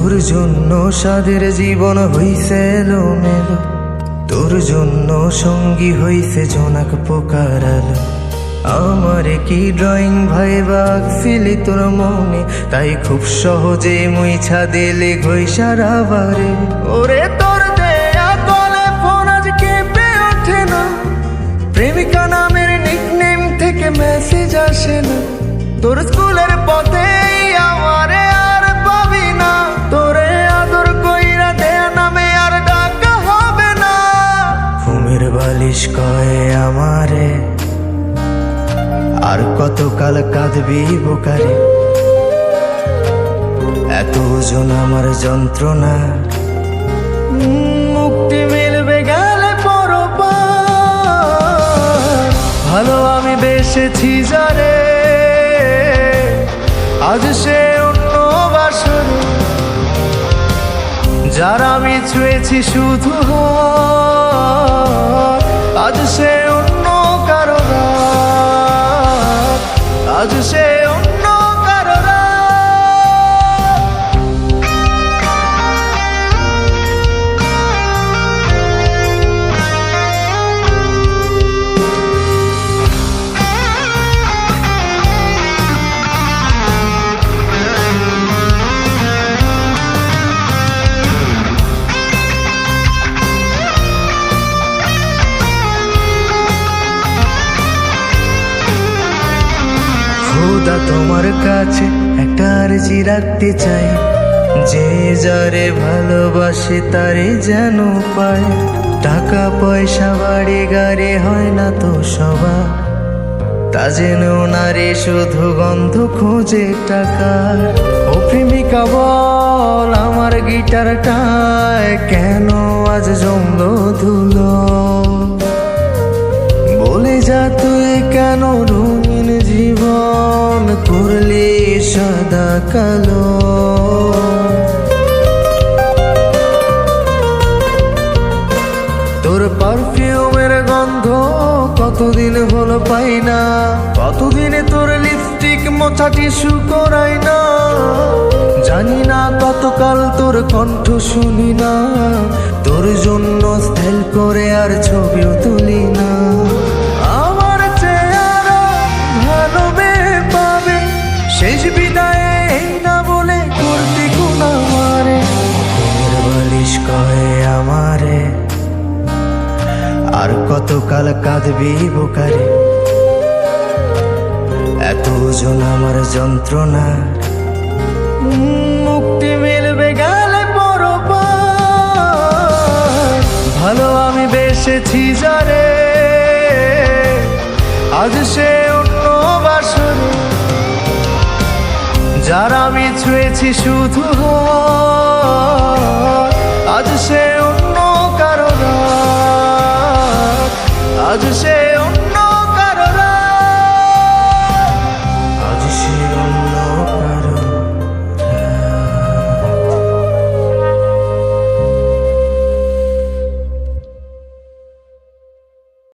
তোর জন্য সাদের জীবন হইছে মেলো তোর জন্য সঙ্গী হইছে জোনাক পোকার আলো। আমারে কি ড্রয়িং ভাই বাকছিলি তোর মনে? তাই খুব সহজে মুইছা দিলে ঘইসারা বারে। ওরে তোর দেয়া কলে ফোন আজ কেঁপে ওঠে না। প্রেমিকা নামের নিকনেম থেকে মেসেজ আসে না। তোর স্কুলের পথেই আমারে আর কতকাল কাঁদবি বোকারে? এত ওজন আমার যন্ত্রণা। মুক্তি মিলবে গেলে ভালো আমি বেসেছি যারে। আজ সে অন্য বাসরে। যার আমি ছুঁয়েছি শুধু। আজ সে অন্য খোদা তোমার কাছে একটা আরজি রাখতে চাই। যে যারে ভালোবাসে তারে যেন পায়। টাকা পয়সা বাড়ি, গাড়ি হয় না তো সবার। তা যেন নারে শুধু গন্ধ খোঁজে টাকার। ও প্রেমিকা বল, আমার গিটারটায় কেন আজ জমলো ধুলো? বলে যা তুই কেন রঙিন সাদা কালো। তোর পারফিউমের গন্ধ কতদিন হলো পাই না? কতদিনে তোর লিপস্টিক মোছা টিস্যু করাই না? জানি না কতকাল তোর কণ্ঠ শুনি না। তোর জন্য স্টাইল করে আর ছবিও তুলি না। কয়ে আমারে। আর কতকাল কাঁদবি বোকারে। এত ওজন আমার যন্ত্রণা। মুক্তি মিলবে গেলে ভালো আমি বেসেছি যারে। আজ সে অন্য বাসরে। যার আমি ছুঁয়েছি শুধু হাত,